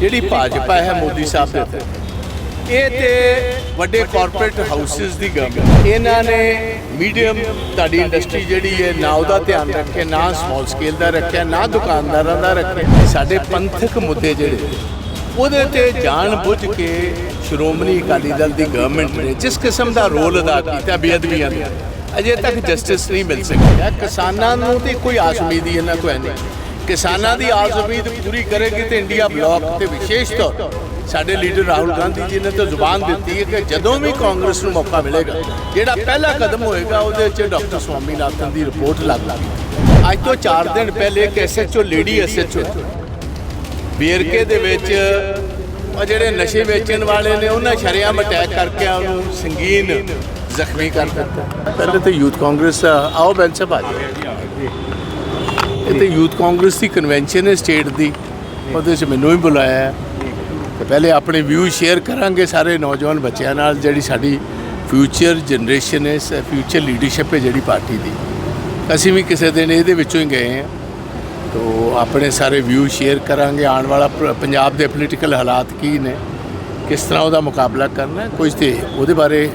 ਜਿਹੜੀ ਭਾਜਪਾ ਹੈ ਮੋਦੀ ਸਾਹਿਬ ਦੇ ਤੇ ਇਹ ਤੇ ਵੱਡੇ ਕਾਰਪੋਰੇਟ ਹਾਊਸਸ ਦੀ ਗਵਰਨਮੈਂਟ ਇਹਨਾਂ ਨੇ ਮੀਡੀਅਮ ਤੁਹਾਡੀ ਇੰਡਸਟਰੀ ਜਿਹੜੀ ਹੈ ਨਾ ਉਹਦਾ ਧਿਆਨ ਰੱਖਿਆ ਨਾ ਸਮਾਲ ਸਕੇਲ ਦਾ ਰੱਖਿਆ ਨਾ ਦੁਕਾਨਦਾਰਾਂ ਦਾ ਰੱਖਿਆ ਸਾਡੇ ਪੰਥਕ ਮੁੱਦੇ ਜਿਹੜੇ ਉਹਦੇ ਤੇ ਜਾਣ ਬੁੱਝ ਕੇ ਸ਼੍ਰੋਮਣੀ ਅਕਾਲੀ ਦਲ ਦੀ ਗਵਰਨਮੈਂਟ ਨੇ ਜਿਸ ਕਿਸਮ ਦਾ ਰੋਲ ਅਦਾ ਕੀਤਾ ਬੇਅਦਬੀਆਂ ਦਾ। ਅਜੇ ਤੱਕ ਜਸਟਿਸ ਨਹੀਂ ਮਿਲ ਸਕਿਆ। ਕਿਸਾਨਾਂ ਨੂੰ ਤੇ ਕੋਈ ਆਸ ਉਮੀਦ ਹੀ ਇਹਨਾਂ ਹੈ ਨਹੀਂ। ਕਿਸਾਨਾਂ ਦੀ ਆਸ ਉਮੀਦ ਪੂਰੀ ਕਰੇਗੀ ਤੇ ਇੰਡੀਆ ਬਲਾਕ ਤੇ ਵਿਸ਼ੇਸ਼ ਤੌਰ ਸਾਡੇ ਲੀਡਰ ਰਾਹੁਲ ਗਾਂਧੀ ਜੀ ਨੇ ਤਾਂ ਜ਼ੁਬਾਨ ਦਿੱਤੀ ਹੈ ਕਿ ਜਦੋਂ ਵੀ ਕਾਂਗਰਸ ਨੂੰ ਮੌਕਾ ਮਿਲੇਗਾ, ਜਿਹੜਾ ਪਹਿਲਾ ਕਦਮ ਹੋਏਗਾ, ਉਹਦੇ 'ਚ ਡਾਕਟਰ ਸਵਾਮੀਨਾਥਨ ਦੀ ਰਿਪੋਰਟ ਲੱਗ ਲੱਗੀ। ਅੱਜ ਤੋਂ 4 ਦਿਨ ਪਹਿਲੇ ਇੱਕ ਐਸਐਚਓ ਲੇਡੀ ਐਸਐਚਓ ਬੀਅਰਕੇ ਦੇ ਵਿੱਚ ਉਹ ਜਿਹੜੇ ਨਸ਼ੇ ਵੇਚਣ ਵਾਲੇ ਨੇ, ਉਹਨਾਂ ਸ਼ਰਿਆਮ ਅਟੈਕ ਕਰਕੇ ਉਹਨੂੰ ਸੰਗੀਨ ਜ਼ਖਮੀ ਕਰ ਦਿੱਤਾ। ਪਹਿਲੇ ਤਾਂ ਯੂਥ ਕਾਂਗਰਸ, ਆਓ ਬੈਂਚ ਸਾਹਿਬ ਆ ਜਾਓ ਇਹ ਤੇ ਯੂਥ ਕਾਂਗਰਸ ਦੀ ਕਨਵੈਨਸ਼ਨ ਹੈ ਸਟੇਟ ਦੀ। ਉਹਦੇ 'ਚ ਮੈਨੂੰ ਵੀ ਬੁਲਾਇਆ ਹੈ। ਤੇ ਪਹਿਲੇ ਆਪਣੇ ਵਿਊ ਸ਼ੇਅਰ ਕਰਾਂਗੇ ਸਾਰੇ ਨੌਜਵਾਨ ਬੱਚਿਆਂ ਨਾਲ, ਜਿਹੜੀ ਸਾਡੀ ਫਿਊਚਰ ਜਨਰੇਸ਼ਨ ਹੈ ਫਿਊਚਰ ਲੀਡਰਸ਼ਿਪ ਹੈ ਜਿਹੜੀ ਪਾਰਟੀ ਦੀ। ਅਸੀਂ ਵੀ ਕਿਸੇ ਦਿਨ ਇਹਦੇ ਵਿੱਚੋਂ ਹੀ ਗਏ ਹਾਂ। ਤੋ ਆਪਣੇ ਸਾਰੇ ਵਿਊ ਸ਼ੇਅਰ ਕਰਾਂਗੇ, ਆਉਣ ਵਾਲਾ ਪੰਜਾਬ ਦੇ ਪੋਲੀਟੀਕਲ ਹਾਲਾਤ ਕੀ ਨੇ, ਕਿਸ ਤਰ੍ਹਾਂ ਉਹਦਾ ਮੁਕਾਬਲਾ ਕਰਨਾ ਕੁਝ ਤੇ ਉਹਦੇ ਬਾਰੇ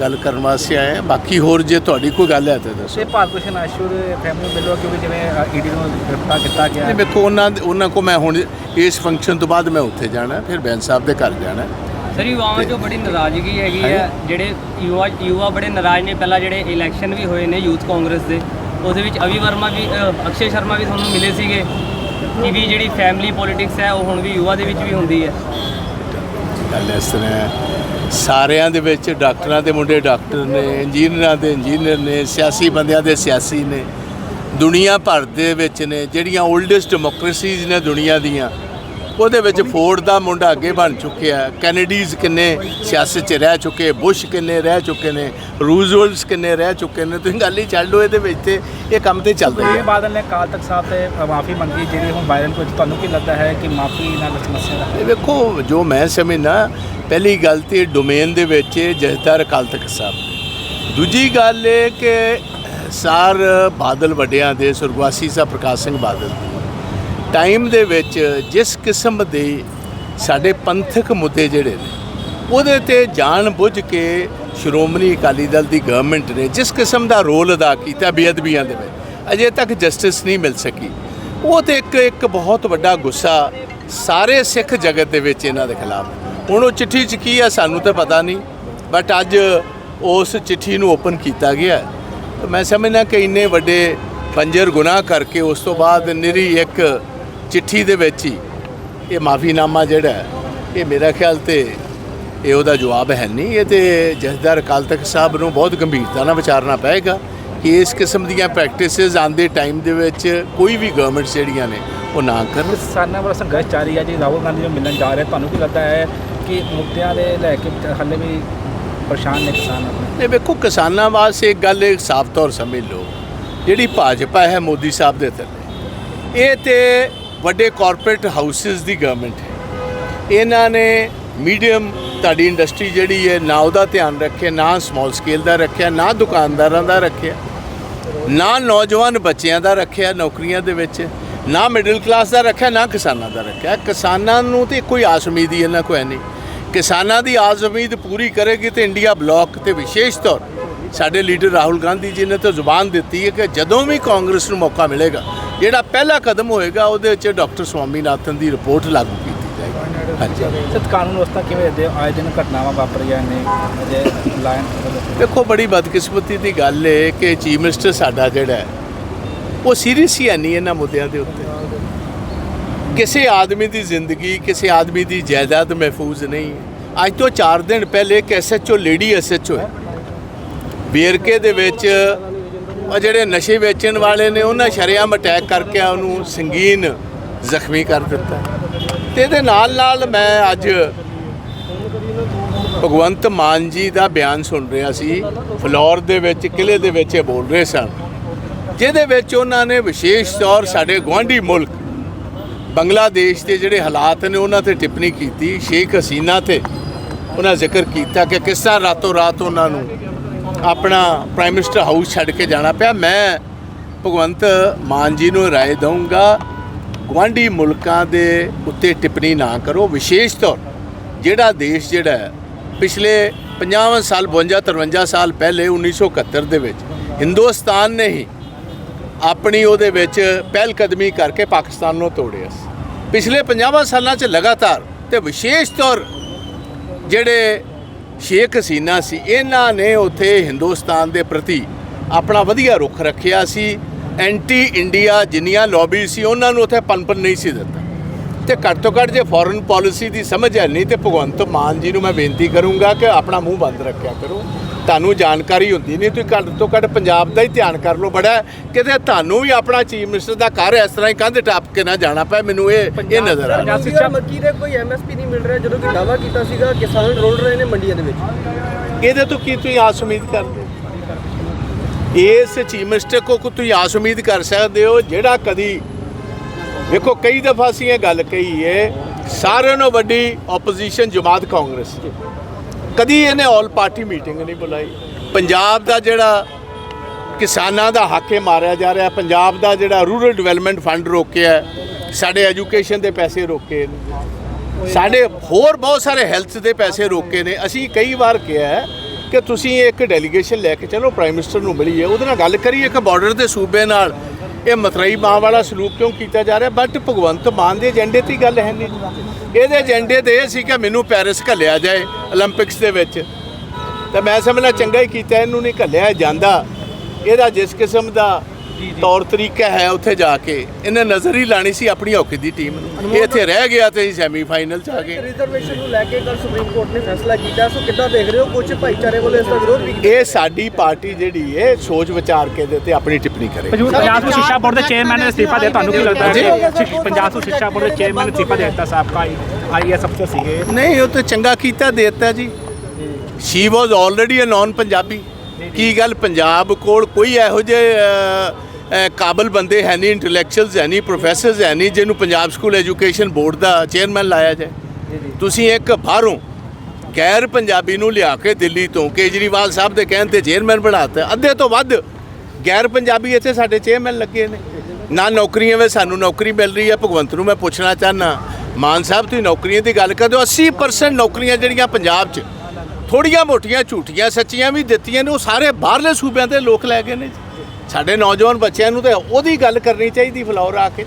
ਗੱਲ ਕਰਨ ਵਾਸਤੇ ਆਏ ਹਾਂ। ਬਾਕੀ ਹੋਰ ਜੇ ਤੁਹਾਡੀ ਕੋਈ ਗੱਲ ਹੈ ਤਾਂ ਦੱਸੋ। ਤੇ ਭਾਰਤ ਭੂਸ਼ਣ ਆਸ਼ੂ ਦੇ ਫੈਮਿਲੀ ਨੂੰ ਮਿਲੋ ਕਿਉਂਕਿ ਜਿਵੇਂ ਈਡੀ ਨੂੰ ਗ੍ਰਿਫਤਾਰ ਕੀਤਾ ਗਿਆ ਨਹੀਂ ਵੇਖੋ ਉਹਨਾਂ ਉਹਨਾਂ ਕੋ ਮੈਂ ਹੁਣ ਇਸ ਫੰਕਸ਼ਨ ਤੋਂ ਬਾਅਦ ਮੈਂ ਉੱਥੇ ਜਾਣਾ ਫਿਰ ਬੈਂਸ ਸਾਹਿਬ ਦੇ ਘਰ ਜਾਣਾ। ਸਰ ਯੁਵਾਵਾਂ 'ਚੋਂ ਬੜੀ ਨਾਰਾਜ਼ਗੀ ਹੈਗੀ ਹੈ ਜਿਹੜੇ ਯੁਵਾ ਯੁਵਾ ਬੜੇ ਨਾਰਾਜ਼ ਨੇ। ਪਹਿਲਾਂ ਜਿਹੜੇ ਇਲੈਕਸ਼ਨ ਵੀ ਹੋਏ ਨੇ ਯੂਥ ਕਾਂਗਰਸ ਦੇ ਉਹਦੇ ਵਿੱਚ ਅਵੀ ਵਰਮਾ ਵੀ ਅ, ਅਕਸ਼ੇ ਸ਼ਰਮਾ ਵੀ ਤੁਹਾਨੂੰ ਮਿਲੇ ਸੀਗੇ। ਕਿ ਵੀ ਜਿਹੜੀ ਫੈਮਿਲੀ ਪੋਲਿਟਿਕਸ ਹੈ ਉਹ ਹੁਣ ਵੀ ਯੁਵਾ ਦੇ ਵਿੱਚ ਵੀ ਹੁੰਦੀ ਹੈ। ਗੱਲ ਇਸ ਤਰ੍ਹਾਂ ਹੈ, ਸਾਰਿਆਂ ਦੇ ਵਿੱਚ ਡਾਕਟਰਾਂ ਦੇ ਮੁੰਡੇ ਡਾਕਟਰ ਨੇ, ਇੰਜੀਨੀਅਰਾਂ ਦੇ ਇੰਜੀਨੀਅਰ ਨੇ, ਸਿਆਸੀ ਬੰਦਿਆਂ ਦੇ ਸਿਆਸੀ ਨੇ, ਦੁਨੀਆ ਭਰ ਦੇ ਵਿੱਚ ਨੇ, ਜਿਹੜੀਆਂ 올ਡੈਸਟ ਡੈਮੋਕ੍ਰੇਸੀਜ਼ ਨੇ ਦੁਨੀਆ ਦੀਆਂ ਉਹਦੇ ਵਿੱਚ ਫੋਰਡ ਦਾ ਮੁੰਡਾ ਅੱਗੇ ਬਣ ਚੁੱਕਿਆ ਕੈਨੇਡੀਜ਼ ਕਿੰਨੇ ਸਿਆਸਤ 'ਚ ਰਹਿ ਚੁੱਕੇ ਬੁਸ਼ ਕਿੰਨੇ ਰਹਿ ਚੁੱਕੇ ਨੇ ਰੂਜ਼ਵੈਲਟਸ ਕਿੰਨੇ ਰਹਿ ਚੁੱਕੇ ਨੇ ਤੁਸੀਂ ਗੱਲ ਹੀ ਛੱਡ ਲਓ ਇਹਦੇ ਵਿੱਚ ਤੇ ਇਹ ਕੰਮ ਤੇ ਚੱਲਦਾ ਹੀ। ਬਾਦਲ ਨੇ ਕਾਲ ਤੱਕ ਸਾਹਿਬ ਤੇ ਮਾਫੀ ਮੰਗੀ ਜਿਹੜੀ ਹੁਣ ਵਾਇਰਲ ਕੁਝ ਤੁਹਾਨੂੰ ਕੀ ਲੱਗਦਾ ਹੈ ਕਿ ਮਾਫੀ ਨਾਲ ਸਮੱਸਿਆ ਦਾ ਇਹ ਵੇਖੋ ਜੋ ਮੈਂ ਸਮਝਦਾ ਪਹਿਲੀ ਗੱਲ ਤੇ ਡੋਮੇਨ ਦੇ ਵਿੱਚ ਜਥੇਦਾਰ ਅਕਾਲ ਤਖਤ ਸਾਹਿਬ ਦੂਜੀ ਗੱਲ ਇਹ ਕਿ ਸਾਰ ਬਾਦਲ ਵੱਡਿਆਂ ਦੇ ਸੁਰਗਵਾਸੀ ਸਾਹਿਬ ਪ੍ਰਕਾਸ਼ ਸਿੰਘ ਬਾਦਲ ਦੀ। ਟਾਈਮ ਦੇ ਵਿੱਚ ਜਿਸ ਕਿਸਮ ਦੇ ਸਾਡੇ ਪੰਥਕ ਮੁੱਦੇ ਜਿਹੜੇ ਨੇ, ਉਹਦੇ ਤੇ ਜਾਣ ਬੁੱਝ ਕੇ ਸ਼੍ਰੋਮਣੀ ਅਕਾਲੀ ਦਲ ਦੀ ਗਵਰਨਮੈਂਟ ਨੇ ਜਿਸ ਕਿਸਮ ਦਾ ਰੋਲ ਅਦਾ ਕੀਤਾ ਬੇਅਦਬੀਆਂ ਦੇ ਵਿੱਚ, ਅਜੇ ਤੱਕ ਜਸਟਿਸ ਨਹੀਂ ਮਿਲ ਸਕੀ। ਉਹ ਤੇ ਇੱਕ ਇੱਕ ਬਹੁਤ ਵੱਡਾ ਗੁੱਸਾ ਸਾਰੇ ਸਿੱਖ ਜਗਤ ਦੇ ਵਿੱਚ ਇਹਨਾਂ ਦੇ ਖਿਲਾਫ ਹੁਣ ਉਹ ਚਿੱਠੀ 'ਚ ਕੀ ਆ ਸਾਨੂੰ ਤਾਂ ਪਤਾ ਨਹੀਂ ਬਟ ਅੱਜ ਉਸ ਚਿੱਠੀ ਨੂੰ ਓਪਨ ਕੀਤਾ ਗਿਆ ਮੈਂ ਸਮਝਦਾ ਕਿ ਇੰਨੇ ਵੱਡੇ ਪੰਜਰ ਗੁਨਾਹ ਕਰਕੇ ਉਸ ਤੋਂ ਬਾਅਦ ਨਿਰੀ ਇੱਕ ਚਿੱਠੀ ਦੇ ਵਿੱਚ ਹੀ ਇਹ ਮਾਫੀਨਾਮਾ ਜਿਹੜਾ ਇਹ ਮੇਰਾ ਖਿਆਲ ਤੇ ਇਹ ਉਹਦਾ ਜਵਾਬ ਹੈ ਨਹੀਂ। ਇਹ ਤੇ ਜਥੇਦਾਰ ਅਕਾਲ ਤਖਤ ਸਾਹਿਬ ਨੂੰ ਬਹੁਤ ਗੰਭੀਰਤਾ ਨਾਲ ਵਿਚਾਰਨਾ ਪਏਗਾ ਕਿ ਇਸ ਕਿਸਮ ਦੀਆਂ ਪ੍ਰੈਕਟਿਸਿਸ ਆਉਂਦੇ ਟਾਈਮ ਦੇ ਵਿੱਚ ਕੋਈ ਵੀ ਗਵਰਨਮੈਂਟਸ ਜਿਹੜੀਆਂ ਨੇ ਉਹ ਨਾ ਕਰਨ। ਕਿਸਾਨਾਂ ਵੱਲੋਂ ਸੰਘਰਸ਼ ਜਾਰੀ ਹੈ ਜੀ। ਰਾਹੁਲ ਗਾਂਧੀ ਨੂੰ ਮਿਲਣ ਜਾ ਰਹੇ ਤੁਹਾਨੂੰ ਕੀ ਲੱਗਦਾ ਹੈ ਕਿ ਮੁੱਦਿਆਂ ਦੇ ਲੈ ਕੇ ਹਾਲੇ ਵੀ ਪਰੇਸ਼ਾਨ ਨੇ ਕਿਸਾਨ ਆਪਣੇ? ਇਹ ਵੇਖੋ ਕਿਸਾਨਾਂ ਵਾਸਤੇ ਇੱਕ ਗੱਲ ਇੱਕ ਸਾਫ਼ ਤੌਰ ਸਮਝ ਲਓ। ਜਿਹੜੀ ਭਾਜਪਾ ਹੈ ਮੋਦੀ ਸਾਹਿਬ ਦੇ ਥੱਲੇ ਇਹ ਤੇ ਵੱਡੇ ਕਾਰਪੋਰੇਟ ਹਾਊਸਸ ਦੀ ਗਵਰਨਮੈਂਟ ਹੈ। ਇਹਨਾਂ ਨੇ ਮੀਡੀਅਮ ਤੁਹਾਡੀ ਇੰਡਸਟਰੀ ਜਿਹੜੀ ਹੈ, ਨਾ ਉਹਦਾ ਧਿਆਨ ਰੱਖਿਆ, ਨਾ ਸਮਾਲ ਸਕੇਲ ਦਾ ਰੱਖਿਆ, ਨਾ ਦੁਕਾਨਦਾਰਾਂ ਦਾ ਰੱਖਿਆ, ਨਾ ਨੌਜਵਾਨ ਬੱਚਿਆਂ ਦਾ ਰੱਖਿਆ ਨੌਕਰੀਆਂ ਦੇ ਵਿੱਚ, ਨਾ ਮਿਡਲ ਕਲਾਸ ਦਾ ਰੱਖਿਆ, ਨਾ ਕਿਸਾਨਾਂ ਦਾ ਰੱਖਿਆ। ਕਿਸਾਨਾਂ ਨੂੰ ਤੇ ਕੋਈ ਆਸ ਉਮੀਦ ਹੀ ਇਹਨਾਂ ਕੋਲ ਹੈ ਨਹੀਂ। ਕਿਸਾਨਾਂ ਦੀ ਆਸ ਉਮੀਦ ਪੂਰੀ ਕਰੇਗੀ ਤੇ ਇੰਡੀਆ ਬਲਾਕ ਤੇ ਵਿਸ਼ੇਸ਼ ਤੌਰ ਸਾਡੇ ਲੀਡਰ ਰਾਹੁਲ ਗਾਂਧੀ ਜੀ ਨੇ ਤਾਂ ਜ਼ੁਬਾਨ ਦਿੱਤੀ ਹੈ ਕਿ ਜਦੋਂ ਵੀ ਕਾਂਗਰਸ ਨੂੰ ਮੌਕਾ ਮਿਲੇਗਾ ਜਿਹੜਾ ਪਹਿਲਾ ਕਦਮ ਹੋਏਗਾ ਉਹਦੇ ਵਿੱਚ ਡਾਕਟਰ ਸਵਾਮੀਨਾਥਨ ਦੀ ਰਿਪੋਰਟ ਲਾਗੂ ਕੀਤੀ ਜਾਏਗੀ। ਹਾਂਜੀ। ਤੇ ਕਾਨੂੰਨ ਵਿਵਸਥਾ ਕਿਵੇਂ ਦੇ ਆਏ ਦਿਨ ਘਟਨਾਵਾਂ ਵਾਪਰੀਆਂ ਨੇ? ਅਜੇ ਲਾਇਨ ਦੇਖੋ ਬੜੀ ਬਦਕਿਸਮਤੀ ਦੀ ਗੱਲ ਹੈ ਕਿ ਚੀਫ ਮਿਨਿਸਟਰ ਸਾਡਾ ਜਿਹੜਾ ਉਹ ਸੀਰੀਅਸ ਹੀ ਨਹੀਂ ਇਹਨਾਂ ਮੁੱਦਿਆਂ ਦੇ ਉੱਤੇ। ਕਿਸੇ ਆਦਮੀ ਦੀ ਜ਼ਿੰਦਗੀ ਕਿਸੇ ਆਦਮੀ ਦੀ ਜਾਇਦਾਦ ਮਹਿਫੂਜ਼ ਨਹੀਂ ਅੱਜ ਤੋਂ 4 ਦਿਨ ਪਹਿਲੇ ਇੱਕ ਐਸਐਚਓ ਲੇਡੀ ਐਸਐਚਓ ਹੈ। ਵੇਰਕੇ ਦੇ ਵਿੱਚ, ਉਹ ਜਿਹੜੇ ਨਸ਼ੇ ਵੇਚਣ ਵਾਲੇ ਨੇ, ਉਹਨਾਂ ਸ਼ਰਿਆਮ ਅਟੈਕ ਕਰਕੇ ਉਹਨੂੰ ਸੰਗੀਨ ਜ਼ਖਮੀ ਕਰ ਦਿੱਤਾ। ਤੇ ਇਹਦੇ ਨਾਲ ਨਾਲ ਮੈਂ ਅੱਜ ਭਗਵੰਤ ਮਾਨ ਜੀ ਦਾ ਬਿਆਨ ਸੁਣ ਰਿਹਾ ਸੀ। ਫਲੋਰ ਦੇ ਵਿੱਚ ਕਿਲੇ ਦੇ ਵਿੱਚ ਇਹ ਬੋਲ ਰਹੇ ਸਨ। ਜਿਹਦੇ ਵਿੱਚ ਉਹਨਾਂ ਨੇ ਵਿਸ਼ੇਸ਼ ਤੌਰ ਸਾਡੇ ਗੁਆਂਢੀ ਮੁਲਕ, ਬੰਗਲਾਦੇਸ਼ ਦੇ ਜਿਹੜੇ ਹਾਲਾਤ ਨੇ, ਉਹਨਾਂ ਤੇ ਟਿੱਪਣੀ ਕੀਤੀ, ਸ਼ੇਖ ਹਸੀਨਾ ਤੇ ਉਹਨਾਂ ਜ਼ਿਕਰ ਕੀਤਾ ਕਿ ਕਿਸ ਤਰ੍ਹਾਂ ਰਾਤੋਂ ਰਾਤ ਉਹਨਾਂ ਨੂੰ ਆਪਣਾ ਪ੍ਰਾਈਮ ਮਿਨਿਸਟਰ ਹਾਊਸ ਛੱਡ ਕੇ ਜਾਣਾ ਪਿਆ। ਮੈਂ ਭਗਵੰਤ ਮਾਨ ਜੀ ਨੂੰ ਰਾਏ ਦਊਂਗਾ ਗਵਾਂਢੀ ਮੁਲਕਾਂ ਦੇ ਉੱਤੇ ਟਿੱਪਣੀ ਨਾ ਕਰੋ। ਵਿਸ਼ੇਸ਼ ਤੌਰ ਜਿਹੜਾ ਦੇਸ਼ ਜਿਹੜਾ ਪਿਛਲੇ 50 ਸਾਲ 52 53 ਸਾਲ ਪਹਿਲੇ 1971 ਦੇ ਵਿੱਚ ਹਿੰਦੁਸਤਾਨ ਨੇ ਹੀ ਆਪਣੀ ਉਹਦੇ ਵਿੱਚ ਪਹਿਲ ਕਦਮੀ ਕਰਕੇ ਪਾਕਿਸਤਾਨ ਨੂੰ ਤੋੜਿਆ ਸੀ। ਪਿਛਲੇ 50 ਸਾਲਾਂ 'ਚ ਲਗਾਤਾਰ ਤੇ ਵਿਸ਼ੇਸ਼ ਤੌਰ ਜਿਹੜੇ ਸ਼ੇਖ ਹਸੀਨਾ ਸੀ। ਇਹਨਾਂ ਨੇ ਉੱਥੇ ਹਿੰਦੁਸਤਾਨ ਦੇ ਪ੍ਰਤੀ ਆਪਣਾ ਵਧੀਆ ਰੁਖ ਰੱਖਿਆ ਸੀ। ਐਂਟੀ ਇੰਡੀਆ ਜਿੰਨੀਆਂ ਲੌਬੀ ਸੀ, ਉਹਨਾਂ ਨੂੰ ਉੱਥੇ ਪਨਪਨ ਨਹੀਂ ਸੀ ਦਿੱਤਾ। ਤੇ ਘੱਟ ਤੋਂ ਘੱਟ ਜੇ ਫੋਰਨ ਪਾਲਿਸੀ ਦੀ ਸਮਝ ਹੈ ਨਹੀਂ ਤੇ ਭਗਵੰਤ ਮਾਨ ਜੀ ਨੂੰ ਮੈਂ ਬੇਨਤੀ ਕਰੂੰਗਾ ਕਿ ਆਪਣਾ ਮੂੰਹ ਬੰਦ ਰੱਖਿਆ ਕਰੋ। ਤੁਹਾਨੂੰ ਜਾਣਕਾਰੀ ਹੁੰਦੀ ਨਹੀਂ ਤੁਸੀਂ ਘੱਟ ਤੋਂ ਘੱਟ ਪੰਜਾਬ ਦਾ ਹੀ ਧਿਆਨ ਕਰ ਲਓ। ਬੜਾ ਕਿਤੇ ਤੁਹਾਨੂੰ ਵੀ ਆਪਣਾ ਚੀਫ ਮਿਨਿਸਟਰ ਦਾ ਘਰ ਇਸ ਤਰ੍ਹਾਂ ਹੀ ਕੰਧ ਟੱਪ ਕੇ ਨਾ ਜਾਣਾ ਪਏ ਮੈਨੂੰ ਇਹ ਇਹ ਨਜ਼ਰ ਆ ਪੰਜਾਬ ਸਿੱਖਿਆ ਸਿੱਖਿਆ ਮੱਕੀ ਦੇ ਕੋਈ ਐਮਐਸਪੀ ਨਹੀਂ ਮਿਲ ਰਿਹਾ ਜਦੋਂ ਕਿ ਦਾਵਾ ਕੀਤਾ ਸੀਗਾ ਕਿਸਾਨ ਰੋਲ ਰਹੇ ਨੇ ਮੰਡੀਆਂ ਦੇ ਵਿੱਚ। ਇਹਦੇ ਤੋਂ ਕੀ ਤੁਸੀਂ ਆਸ ਉਮੀਦ ਕਰਦੇ? ਇਸ ਚੀਫ ਮਿਨਿਸਟਰ ਕੋ ਕੋ ਤੁਸੀਂ ਆਸ ਉਮੀਦ ਕਰ ਸਕਦੇ ਹੋ ਜਿਹੜਾ ਕਦੀ ਵੇਖੋ, ਕਈ ਦਫਾ ਅਸੀਂ ਇਹ ਗੱਲ ਕਹੀ ਹੈ ਸਾਰਿਆਂ ਨਾਲੋਂ ਵੱਡੀ ਆਪੋਜੀਸ਼ਨ ਜਮਾਤ ਕਾਂਗਰਸ ਕਦੀ ਇਹਨੇ ਆਲ ਪਾਰਟੀ ਮੀਟਿੰਗ ਨਹੀਂ ਬੁਲਾਈ। ਪੰਜਾਬ ਦਾ ਜਿਹੜਾ ਕਿਸਾਨਾਂ ਦਾ ਹੱਕ ਮਾਰਿਆ ਜਾ ਰਿਹਾ, ਪੰਜਾਬ ਦਾ ਜਿਹੜਾ ਰੂਰਲ ਡਿਵੈਲਪਮੈਂਟ ਫੰਡ ਰੋਕਿਆ, ਸਾਡੇ ਐਜੂਕੇਸ਼ਨ ਦੇ ਪੈਸੇ ਰੋਕੇ ਨੇ। ਸਾਡੇ ਹੋਰ ਬਹੁਤ ਸਾਰੇ ਹੈਲਥ ਦੇ ਪੈਸੇ ਰੋਕੇ ਨੇ। ਅਸੀਂ ਕਈ ਵਾਰ ਕਿਹਾ ਕਿ ਤੁਸੀਂ ਇੱਕ ਡੈਲੀਗੇਸ਼ਨ ਲੈ ਕੇ ਚਲੋ ਪ੍ਰਾਈਮ ਮਿਨਿਸਟਰ ਨੂੰ ਮਿਲੀਏ, ਉਹਦੇ ਨਾਲ ਗੱਲ ਕਰੀਏ ਕਿ ਬਾਰਡਰ ਦੇ ਸੂਬੇ ਨਾਲ। ਇਹ ਮਤਰਈ ਮਾਂ ਵਾਲਾ ਸਲੂਕ ਕਿਉਂ ਕੀਤਾ ਜਾ ਰਿਹਾ? ਬਟ ਭਗਵੰਤ ਮਾਨ ਦੇ ਏਜੰਡੇ ਤੇ ਗੱਲ ਹੈ ਨਹੀਂ। ਇਹਦੇ ਏਜੰਡੇ ਤੇ ਇਹ ਸੀ ਕਿ ਮੈਨੂੰ ਪੈਰਿਸ ਘੱਲਿਆ ਜਾਏ 올림픽ਸ ਦੇ ਵਿੱਚ। ਤਾਂ ਮੈਂ ਸਮਝਣਾ ਚੰਗਾ ਹੀ ਕੀਤਾ, ਇਹਨੂੰ ਨਹੀਂ ਘੱਲਿਆ ਜਾਂਦਾ। ਇਹਦਾ ਜਿਸ ਕਿਸਮ ਦਾ ਤੌਰ ਤਰੀਕਾ ਹੈ ਉੱਥੇ ਜਾ ਕੇ। ਇਹਨੇ ਨਜ਼ਰ ਹੀ ਲਾਣੀ ਸੀ ਆਪਣੀ ਹਾਕੀ ਦੀ ਟੀਮ ਨੂੰ। ਇਹ ਇੱਥੇ ਰਹਿ ਗਿਆ ਤੇ ਸੈਮੀਫਾਈਨਲ ਚ ਆ ਗਏ। ਰਿਜ਼ਰਵੇਸ਼ਨ ਨੂੰ ਲੈ ਕੇ ਕੱਲ ਸੁਪਰੀਮ ਕੋਰਟ ਨੇ ਫੈਸਲਾ ਕੀਤਾ। ਸੋ ਕਿੱਦਾਂ ਦੇਖ ਰਹੇ ਹੋ? ਕੁਝ ਭਾਈਚਾਰੇ ਵੱਲੋਂ ਇਸ ਦਾ ਵਿਰੋਧ ਵੀ ਕੀਤਾ ਇਹ ਸਾਡੀ ਪਾਰਟੀ ਜਿਹੜੀ ਹੈ ਸੋਚ ਵਿਚਾਰ ਕੇ ਦੇ ਤੇ ਆਪਣੀ ਟਿੱਪਣੀ ਕਰੇ। ਪੰਜਾਬ ਪੰਜਾਬ ਤੋਂ ਸਿੱਖਿਆ ਬੋਰਡ ਦੇ ਚੇਅਰਮੈਨ ਨੇ ਅਸਤੀਫਾ ਦੇ ਤੁਹਾਨੂੰ ਕੀ ਲੱਗਦਾ ਹੈ ਕਿ ਪੰਜਾਬ ਤੋਂ ਸਿੱਖਿਆ ਬੋਰਡ ਦੇ ਚੇਅਰਮੈਨ ਨੇ ਅਸਤੀਫਾ ਦੇ ਦਿੱਤਾ ਸਾਬਕਾ ਆਈਐਸ ਅਫਸਰ ਸੀਗੇ। ਨਹੀਂ ਉਹ ਤੇ ਚੰਗਾ ਕੀਤਾ ਦੇਤਾ ਜੀ। She was already uh non Punjabi ਕੀ ਗੱਲ? ਪੰਜਾਬ ਕੋਲ ਕੋਈ ਇਹੋ ਜਿਹੇ ਕਾਬਲ ਬੰਦੇ ਹੈ ਨਹੀਂ ਇੰਟੈਲੈਕਚੁਅਲਸ ਹੈ ਨਹੀਂ ਪ੍ਰੋਫੈਸਰਸ ਹੈ ਨਹੀਂ ਜਿਹਨੂੰ ਪੰਜਾਬ ਸਕੂਲ ਐਜੂਕੇਸ਼ਨ ਬੋਰਡ ਦਾ ਚੇਅਰਮੈਨ ਲਾਇਆ ਜਾਏ। ਤੁਸੀਂ ਇੱਕ ਬਾਹਰੋਂ ਗੈਰ ਪੰਜਾਬੀ ਨੂੰ ਲਿਆ ਕੇ ਦਿੱਲੀ ਤੋਂ ਕੇਜਰੀਵਾਲ ਸਾਹਿਬ ਦੇ ਕਹਿਣ ਤੇ ਚੇਅਰਮੈਨ ਬਣਾਤਾ ਅੱਧੇ ਤੋਂ ਵੱਧ ਗੈਰ ਪੰਜਾਬੀ ਇੱਥੇ ਸਾਡੇ ਚੇਅਰਮੈਨ ਲੱਗੇ ਨੇ। ਨਾ ਨੌਕਰੀਆਂ ਵਿੱਚ ਸਾਨੂੰ ਨੌਕਰੀ ਮਿਲ ਰਹੀ ਹੈ ਭਗਵੰਤ ਨੂੰ ਮੈਂ ਪੁੱਛਣਾ ਚਾਹਨਾ ਮਾਨ ਸਾਹਿਬ ਤੁਸੀਂ ਨੌਕਰੀਆਂ ਦੀ ਗੱਲ ਕਰਦੇ ਹੋ 80% ਨੌਕਰੀਆਂ ਜਿਹੜੀਆਂ ਪੰਜਾਬ 'ਚ ਥੋੜੀਆਂ ਮੋਟੀਆਂ ਝੂਠੀਆਂ ਸੱਚੀਆਂ ਵੀ ਦਿੱਤੀਆਂ ਨੇ ਉਹ ਸਾਰੇ ਬਾਹਰਲੇ ਸੂਬਿਆਂ ਦੇ ਲੋਕ ਲੈ ਗਏ ਨੇ। ਸਾਡੇ ਨੌਜਵਾਨ ਬੱਚਿਆਂ ਨੂੰ ਤੇ ਉਹਦੀ ਗੱਲ ਕਰਨੀ ਚਾਹੀਦੀ ਫਲੋਰ ਆ ਕੇ।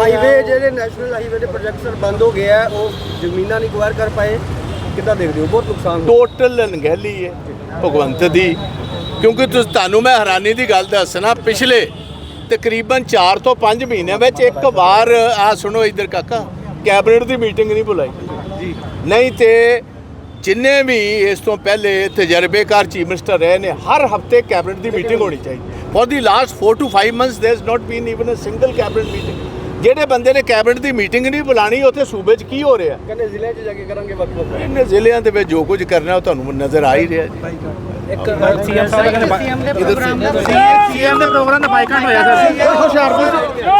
ਹਾਈਵੇ ਜਿਹੜੇ ਨੈਸ਼ਨਲ ਹਾਈਵੇ ਦੇ ਪ੍ਰੋਜੈਕਟ ਸਰ ਬੰਦ ਹੋ ਗਏ ਆ ਉਹ ਜ਼ਮੀਨਾਂ ਨਹੀਂ ਅਕਵਾਇਰ ਕਰ ਪਾਏ। ਕਿੱਦਾਂ ਦੇਖਦੇ ਹੋ? ਬਹੁਤ ਨੁਕਸਾਨ ਟੋਟਲ ਅਣਗਹਿਲੀ ਹੈ ਭਗਵੰਤ ਦੀ। ਕਿਉਂਕਿ ਤੁਸੀਂ ਤੁਹਾਨੂੰ ਮੈਂ ਹੈਰਾਨੀ ਦੀ ਗੱਲ ਦੱਸਣਾ ਪਿਛਲੇ ਤਕਰੀਬਨ 4 ਤੋਂ 5 ਮਹੀਨਿਆਂ ਵਿੱਚ ਇੱਕ ਵਾਰ ਆ ਸੁਣੋ ਇੱਧਰ ਕਾਕਾ ਕੈਬਨਿਟ ਦੀ ਮੀਟਿੰਗ ਨਹੀਂ ਬੁਲਾਈ। ਜੀ। ਨਹੀਂ ਤੇ ਜਿੰਨੇ ਵੀ ਇਸ ਤੋਂ ਪਹਿਲੇ ਤਜਰਬੇਕਾਰ ਚੀਫ ਮਿਨਿਸਟਰ ਰਹੇ ਨੇ ਹਰ ਹਫ਼ਤੇ ਕੈਬਨਿਟ ਦੀ ਮੀਟਿੰਗ ਹੋਣੀ ਚਾਹੀਦੀ for the last 4 to 5 months there is not been even a single cabinet meeting ਜਿਹੜੇ ਬੰਦੇ ਨੇ ਕੈਬਨਿਟ ਦੀ ਮੀਟਿੰਗ ਨਹੀਂ ਬੁਲਾਣੀ ਉੱਥੇ ਸੂਬੇ 'ਚ ਕੀ ਹੋ ਰਿਹਾ ਕਹਿੰਦੇ ਜ਼ਿਲ੍ਹੇ 'ਚ ਜਾ ਕੇ ਕਰਾਂਗੇ ਵੱਖ ਵੱਖ ਇਹਨੇ ਜ਼ਿਲ੍ਹਿਆਂ ਦੇ ਵਿੱਚ ਜੋ ਕੁਝ ਕਰਨਾ ਉਹ ਤੁਹਾਨੂੰ ਨਜ਼ਰ ਆ ਹੀ ਰਿਹਾ ਜੀ। ਇੱਕ ਸੀਐਮ ਸਾਹਿਬ ਕਹਿੰਦੇ ਸੀਐਮ ਦੇ ਪ੍ਰੋਗਰਾਮ ਦਾ ਸੀਐਮ ਦੇ ਪ੍ਰੋਗਰਾਮ ਦਾ ਬਾਈਕਾਟ ਹੋਇਆ ਸਰ। ਹੁਸ਼ਿਆਰਪੁਰ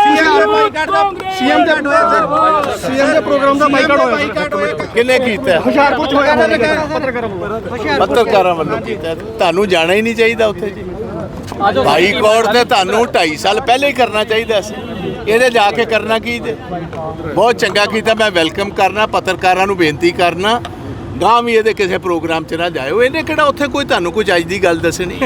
ਸੀਐਮ ਦੇ ਬਾਈਕਾਟ ਦਾ ਸੀਐਮ ਦੇ ਹੋਇਆ ਸਰ। ਸੀਐਮ ਦੇ ਪ੍ਰੋਗਰਾਮ ਦਾ ਬਾਈਕਾਟ ਹੋਇਆ ਕਿਹਨੇ ਕੀਤਾ? ਹੈ? ਹੁਸ਼ਿਆਰਪੁਰ ਚ ਹੋਇਆ ਪੱਤਰਕਾਰਾਂ ਵੱਲੋਂ ਪੱਤਰਕਾਰਾਂ ਵੱਲੋਂ। ਕੀਤਾ। ਹੈ। ਤੁਹਾਨੂੰ ਜਾਣਾ ਹੀ ਨਹੀਂ ਚਾਹੀਦਾ ਉੱਥੇ ਜੀ। ਤੇ ਤੁਹਾਨੂੰ 2.5 ਸਾਲ ਪਹਿਲੇ ਹੀ ਕਰਨਾ ਚਾਹੀਦਾ ਸੀ। ਇਹਦੇ ਜਾ ਕੇ ਕਰਨਾ ਕੀ ਤੇ ਬਹੁਤ ਚੰਗਾ ਕੀਤਾ। ਮੈਂ ਵੈਲਕਮ ਕਰਨਾ ਪੱਤਰਕਾਰਾਂ ਨੂੰ ਬੇਨਤੀ ਕਰਨਾ। ਗਾਂ ਵੀ ਇਹਦੇ ਕਿਸੇ ਪ੍ਰੋਗਰਾਮ 'ਚ ਨਾ ਜਾਇਓ। ਇਹਨੇ ਕਿਹੜਾ ਉੱਥੇ ਕੋਈ ਤੁਹਾਨੂੰ ਕੋਈ ਅੱਜ ਦੀ ਗੱਲ ਦੱਸਣੀ?